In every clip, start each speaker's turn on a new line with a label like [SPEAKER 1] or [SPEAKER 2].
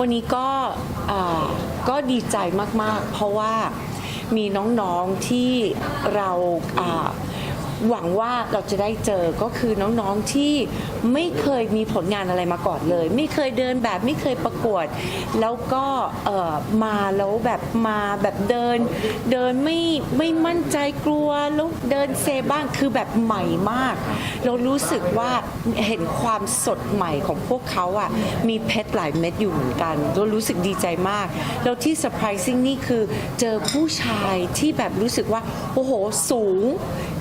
[SPEAKER 1] วันนี้ก็ก็ดีใจมาก ๆ เพราะว่ามีน้องๆที่เรา หวังว่าเราจะได้เจอก็คือน้องๆที่ไม่เคยมีผลงานอะไรมาก่อนเลย ไม่เคยเดินแบบไม่เคยประกวด แล้วก็มาแล้วแบบมาแบบเดิน เดินไม่ไม่มั่นใจกลัวแล้วเดินเซบ้างคือแบบใหม่มาก เรารู้สึกว่าเห็นความสดใหม่ของพวกเขาอะมีเพชรหลายเม็ดอยู่เหมือนกันเรารู้สึกดีใจมาก แล้วที่เซอร์ไพรส์นี่คือเจอผู้ชายที่แบบรู้สึกว่าโอ้โหสูง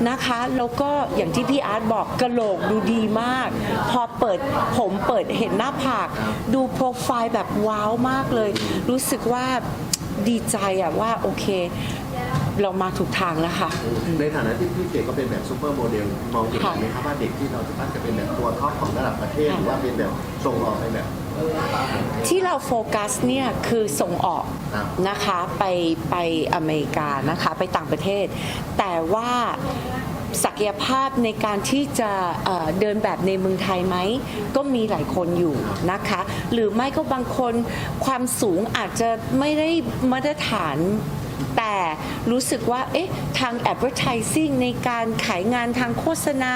[SPEAKER 1] นะคะแล้วก็อย่างที่พี่อาร์ตบอกกระโหลกดูดีมาก พอเปิดผมเปิดเห็นหน้าผาก ดูโปรไฟล์แบบว้าวมากเลย รู้สึกว่าดีใจอะว่าโอเค เรามาถูกทางแล้วค่ะ
[SPEAKER 2] ในฐานะที่พี่เก๋ก็เป็นแบบซูเปอร์โมเดลมองเห็นไหมครับว่าเด็กที่เราจะตั้งจะเป็นแบบตัวท็อปของระดับประเทศหรือว่าเป็นแบบส่งออกไปแบบ
[SPEAKER 1] ที่เราโฟกัสเนี่ยคือส่งออกนะคะไปไปอเมริกานะคะไปต่างประเทศ แต่ว่าศักยภาพในการที่จะเอ่อเดินแบบในเมืองไทยไหม ก็มีหลายคนอยู่นะคะ หรือไม่ก็บางคนความสูงอาจจะไม่ได้มาตรฐาน แต่รู้สึกว่าเอ๊ะทาง advertising ในการขายงานทางโฆษณา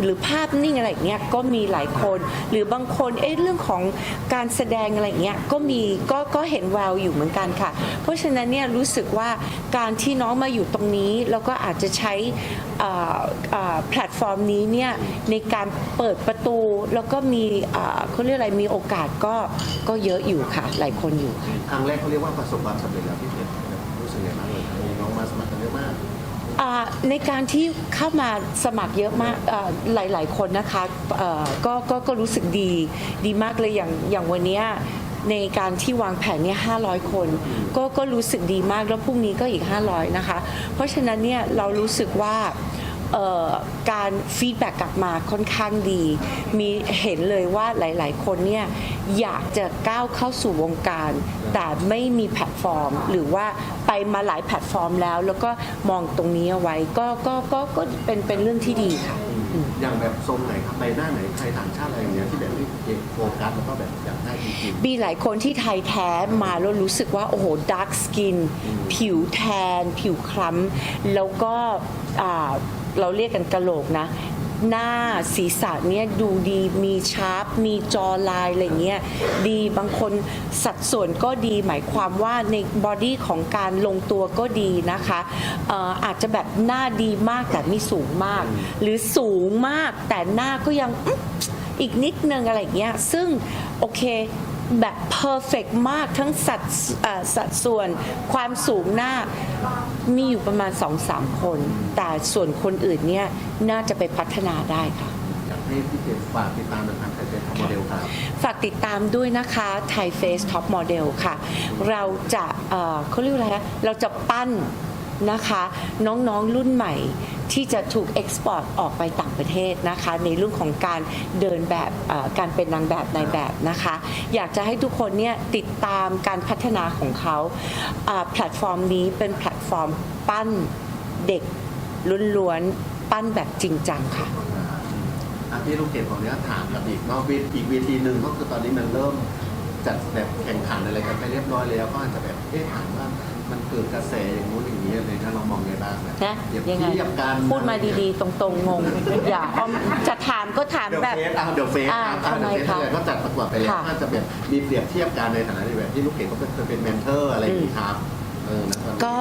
[SPEAKER 1] หรือภาพนิ่งอะไรเงี้ยก็มีหลายคน หรือบางคนเอ๊ะเรื่องของการแสดงอะไรเงี้ยก็มีก็ก็เห็นแววอยู่เหมือนกันค่ะ เพราะฉะนั้นเนี่ยรู้สึกว่าการที่น้องมาอยู่ตรงนี้ แล้วก็อาจจะใช้แพลตฟอร์มนี้เนี่ยในการเปิดประตูแล้วก็มีเขาเรียกอะไรมีโอกาสก็ก็เยอะอยู่ค่ะ หลายคนอยู่
[SPEAKER 2] ครั้งแรกเขาเรียกว่าประสบความสำเร็จแล้วพี่เก๋รู้ สมัครกันเยอะมาก
[SPEAKER 1] อ่าในการที่เข้ามาสมัครเยอะมากอ่าหลาย ๆ คนนะคะเอ่อก็ก็ก็รู้สึกดีดีมากเลยอย่างอย่างวันเนี้ยในการที่วางแผนเนี่ย500 คน ก็ก็รู้สึกดีมากแล้วพรุ่งนี้ก็อีก 500 นะคะ เพราะฉะนั้นเนี่ยเรารู้สึกว่าเอ่อการฟีดแบ็กกลับมาค่อนข้างดี มีเห็นเลยว่าหลาย ๆ คนเนี่ยอยากจะก้าวเข้าสู่วงการ แต่ไม่มีแพลตฟอร์ม หรือว่า ไปมาหลายแพลตฟอร์มแล้ว แล้วก็มองตรงนี้เอาไว้ก็ก็ก็ก็เป็นเป็นเรื่องที่ดีค่ะ
[SPEAKER 2] อย่างแบบทรงไหนครับใบหน้าไหนใครต่างชาติอะไรอย่างเงี้ยที่แบบพี่เก๋โฟกัสแล้วก็แบบอยากได้จริง
[SPEAKER 1] มีหลายคนที่ไทยแท้มาแล้วรู้สึกว่า โอ้โหดาร์กสกิน ผิวแทน ผิวคล้ำแล้วก็อ่าเราเรียกกันกะโหลกนะ หน้าศีรษะเนี่ยดูดีมีชาร์ปมีจอลายอะไรเงี้ยดีบางคนสัดส่วนก็ดีหมายความว่าในบอดี้ของการลงตัวก็ดีนะคะเอ่ออาจจะแบบหน้าดีมากแต่ไม่สูงมาก หรือสูงมากแต่หน้าก็ยังอื้อ อีกนิดนึงอะไรอย่างเงี้ยซึ่งโอเคแบบเพอร์เฟกมากทั้งสัดเอ่อสัดส่วนความสูงหน้า มีอยู่ประมาณ2-3คน แต่ส่วนคนอื่นเนี่ยน่าจะไปพัฒนาได้ค่ะ
[SPEAKER 2] ๆอยากให้พี่เก๋ฝากติดตามหนะครับใครเป็นท็อปโมเดลครับ
[SPEAKER 1] ฝากติดตามด้วยนะคะไทยเฟสท็อปโมเดลค่ะ เราจะเอ่อเขาเรียกว่าอะไรคะเราจะปั้นนะคะ น้องๆรุ่นใหม่ ที่จะถูกเอ็กซ์พอร์ตออกไปต่างประเทศนะคะ ในเรื่องของการเดินแบบการเป็นนางแบบในแบบนะคะ อยากจะให้ทุกคนเนี่ยติดตามการพัฒนาของเขาแพลตฟอร์มนี้เป็นแพลตฟอร์มปั้นเด็กล้วนๆปั้นแบบจริงจังค่ะ
[SPEAKER 2] พี่ลูกเกดของเนี้ยถามกับอีกเนอกอีกเวทีหนึ่งก็คือตอนนี้มันเริ่ม จัดแบบแข่งขันอะไรกันไปเรียบร้อยแล้วก็อาจจะแบบเอ๊ะถามว่ามันเกิดกระแสอย่างนู้นอย่างนี้อะไรถ้าเรามองไงบ้างแบบ
[SPEAKER 1] นะ
[SPEAKER 2] เปรียบ
[SPEAKER 1] ยังไง
[SPEAKER 2] เทียบกัน
[SPEAKER 1] พูดมาดีๆ ตรงๆ งง อย่าเอาจะถามก็ถาม
[SPEAKER 2] เดี๋ยว
[SPEAKER 1] แบบ
[SPEAKER 2] เฟสอะเดี๋ยวเฟส
[SPEAKER 1] อ่า
[SPEAKER 2] อะ
[SPEAKER 1] ทำไม
[SPEAKER 2] เดี๋ยวเฟส
[SPEAKER 1] คะ
[SPEAKER 2] อะไรก็จัดประกวดไปแล้ว
[SPEAKER 1] ค่ะ
[SPEAKER 2] ก็จะแบบมีเปรียบเทียบกันในฐานะที่แบบที่ลูกเกดก็เคยเป็นเมนเทอร์อะไรอย่างนี้ครับเออนะครับ
[SPEAKER 1] ก็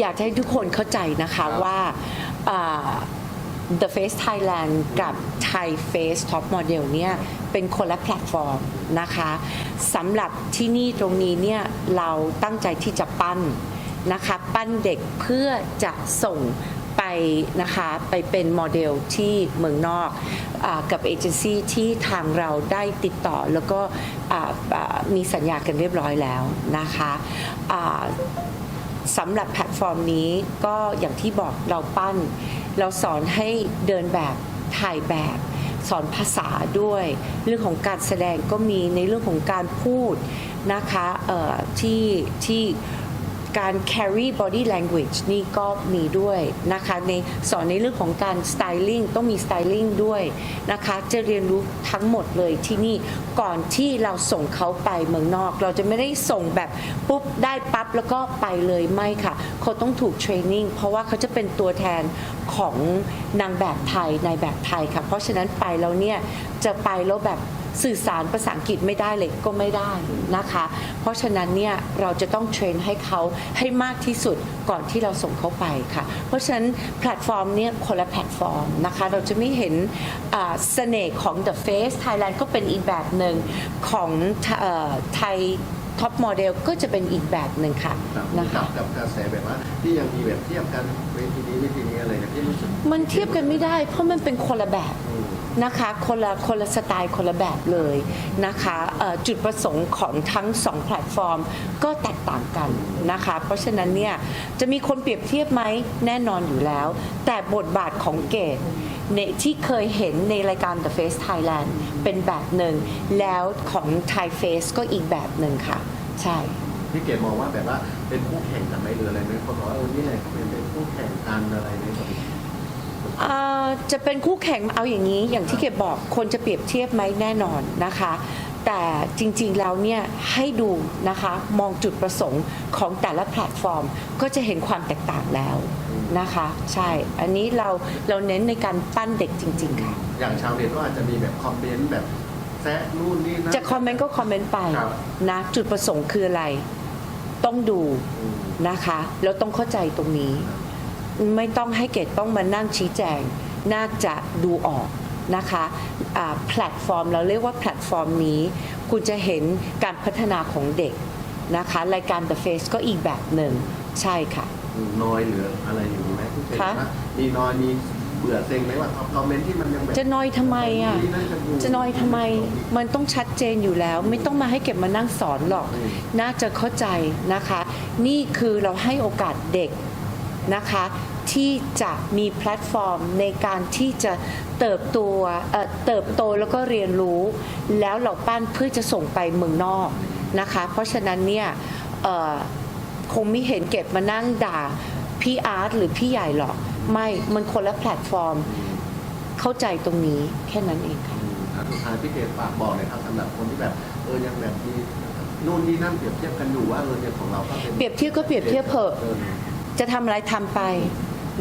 [SPEAKER 1] อยากให้ทุกคนเข้าใจนะคะว่าอ่า The Face Thailand กับ Thai Face Top Model เนี่ยเป็นคนละแพลตฟอร์มนะคะสำหรับที่นี่ตรงนี้เนี่ยเราตั้งใจที่จะปั้นนะคะปั้นเด็กเพื่อจะส่งไปนะคะไปเป็นโมเดลที่เมืองนอกอกับเอเจนซี่ที่ทางเราได้ติดต่อแล้วก็มีสัญญากันเรียบร้อยแล้วนะคะ สำหรับแพลตฟอร์มนี้ก็อย่างที่บอกเราปั้น เราสอนให้เดินแบบถ่ายแบบ สอนภาษาด้วย เรื่องของการแสดงก็มีในเรื่องของการพูดนะคะเอ่ที่ที่ การ carry body language นี่ก็มีด้วยนะคะในสอนในเรื่องของการ styling ต้องมี styling ด้วยนะคะจะเรียนรู้ทั้งหมดเลยที่นี่ก่อนที่เราส่งเขาไปเมืองนอก เราจะไม่ได้ส่งแบบปุ๊บได้ปั๊บแล้วก็ไปเลยไม่ค่ะ เขาต้องถูกเทรนนิ่งเพราะว่าเขาจะเป็นตัวแทนของนางแบบไทยในแบบไทยค่ะ เพราะฉะนั้นไปแล้วเนี่ยจะไปแล้วแบบ สื่อสารภาษาอังกฤษไม่ได้เลยก็ไม่ได้นะคะ เพราะฉะนั้นเนี่ยเราจะต้องเทรนให้เขาให้มากที่สุดก่อนที่เราส่งเขาไปค่ะ เพราะฉะนั้นแพลตฟอร์มเนี่ยคนละแพลตฟอร์มนะคะ เราจะไม่เห็นอ่าเสน่ห์ของ The Face Thailand ก็เป็นอีกแบบหนึ่งของเอ่อไทยท็อปโมเดลก็จะเป็นอีกแบบหนึ่งค่ะ
[SPEAKER 2] ครับ
[SPEAKER 1] นะคะ
[SPEAKER 2] กับกับกระแสแบบว่าที่ยังมีแบบเทียบกันเวทีนี้เวทีนี้อะไรนะที่รู้สึก
[SPEAKER 1] มันเทียบกันไม่ได้ เพราะมันเป็นคนละแบบ
[SPEAKER 2] อืม
[SPEAKER 1] นะคะคนละคนละสไตล์คนละแบบเลยนะคะจุดประสงค์ของทั้งสองแพลตฟอร์มก็แตกต่างกันนะคะ เพราะฉะนั้นเนี่ยจะมีคนเปรียบเทียบไหมแน่นอนอยู่แล้ว แต่บทบาทของเกดในที่เคยเห็นในรายการ The Face Thailand เป็นแบบหนึ่ง แล้วของ Thai Face ก็อีกแบบหนึ่งค่ะ ใช่
[SPEAKER 2] พี่เกดมองว่าแบบว่าเป็นคู่แข่งกันไหมหรืออะไรไหมคนบอกว่าเออนี่แหละเป็นเป็นคู่แข่งกันอะไรไหม
[SPEAKER 1] อ่อจะเป็นคู่แข่งเอาอย่างนี้อย่างที่เกดบอกคนจะเปรียบเทียบไหมแน่นอนนะคะ แต่จริงๆแล้วเนี่ยให้ดูนะคะมองจุดประสงค์ของแต่ละแพลตฟอร์ม ก็จะเห็นความแตกต่างแล้วนะคะ ใช่อันนี้เราเราเน้นในการปั้นเด็กจริง ๆ ค่ะ
[SPEAKER 2] อย่างชาวเน็ตก็อาจจะมีแบบคอมเมนต์แบบแซะนู่นนี่นั่น
[SPEAKER 1] จะคอมเมนต์ก็คอมเมนต์ไป
[SPEAKER 2] ครับ
[SPEAKER 1] นะจุดประสงค์คืออะไร ต้องดู
[SPEAKER 2] อืม
[SPEAKER 1] นะคะ แล้วต้องเข้าใจตรงนี้ ไม่ต้องให้เกดต้องมานั่งชี้แจง น่าจะดูออกนะคะอ่าแพลตฟอร์มเราเรียกว่าแพลตฟอร์มนี้ คุณจะเห็นการพัฒนาของเด็กนะคะ รายการ The Face ก็อีกแบบหนึ่ง ใช่ค่ะ
[SPEAKER 2] อืมนอยหรืออะไรอย่างนี้ไหมพี่เกด
[SPEAKER 1] คะ
[SPEAKER 2] ว่ามีนอยมีเบื่อเซ็งไหมว่าคอมเมนต์ที่มันยังแบบ
[SPEAKER 1] จะนอยทำไมอะ
[SPEAKER 2] นี่นั่นดู
[SPEAKER 1] จะนอยทำไมมันต้องชัดเจนอยู่แล้ว ไม่ต้องมาให้เก็บมานั่งสอนหรอก
[SPEAKER 2] อืม
[SPEAKER 1] น่าจะเข้าใจนะคะ นี่คือเราให้โอกาสเด็กนะคะ ที่จะมีแพลตฟอร์มในการที่จะเติบโตเอ่อเติบโตแล้วก็เรียนรู้ แล้วเราปั้นเพื่อจะส่งไปเมืองนอกนะคะ เพราะฉะนั้นเนี่ยเอ่อคงไม่เห็นเก็บมานั่งด่าพี่อาร์ตหรือพี่ใหญ่หรอก ไม่มันคนละแพลตฟอร์ม เข้าใจตรงนี้แค่นั้นเองค่ะ
[SPEAKER 2] อืมอะสุดท้ายพี่เกดฝากบอกเลยครับสำหรับคนที่แบบเออยังแบบมีนู่นนี่นั่นเปรียบเทียบกันอยู่ว่าเออเนี่ยของเราก็เป็น
[SPEAKER 1] เปรียบเทียบก็เปรียบเทียบเถอะ
[SPEAKER 2] ออ
[SPEAKER 1] จะทำอะไรทำไป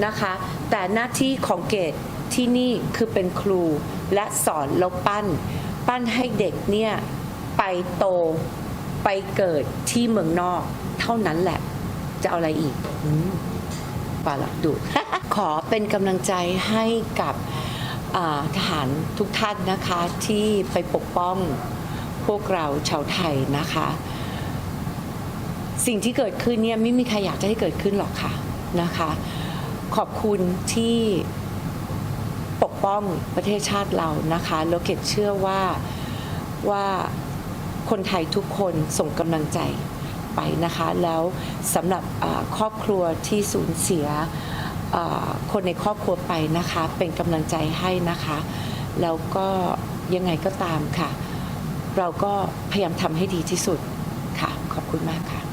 [SPEAKER 1] นะคะ แต่หน้าที่ของเกดที่นี่คือเป็นครูและสอนแล้วปั้น ปั้นให้เด็กเนี่ยไปโตไปเกิดที่เมืองนอก เท่านั้นแหละ จะเอาอะไรอีกอืมปาละดูขอเป็นกำลังใจให้กับทหารทุกท่านนะคะที่ไปปกป้องพวกเราชาวไทยนะคะ สิ่งที่เกิดขึ้นเนี่ยไม่มีใครอยากจะให้เกิดขึ้นหรอกค่ะนะคะ ขอบคุณที่ปกป้องประเทศชาติเรานะคะแล้วเกดเชื่อว่าว่าคนไทยทุกคนส่งกำลังใจไปนะคะ แล้วสำหรับครอบครัวที่สูญเสียคนในครอบครัวไปนะคะ เป็นกำลังใจให้นะคะ แล้วก็ยังไงก็ตามค่ะ เราก็พยายามทำให้ดีที่สุดค่ะ ขอบคุณมากค่ะ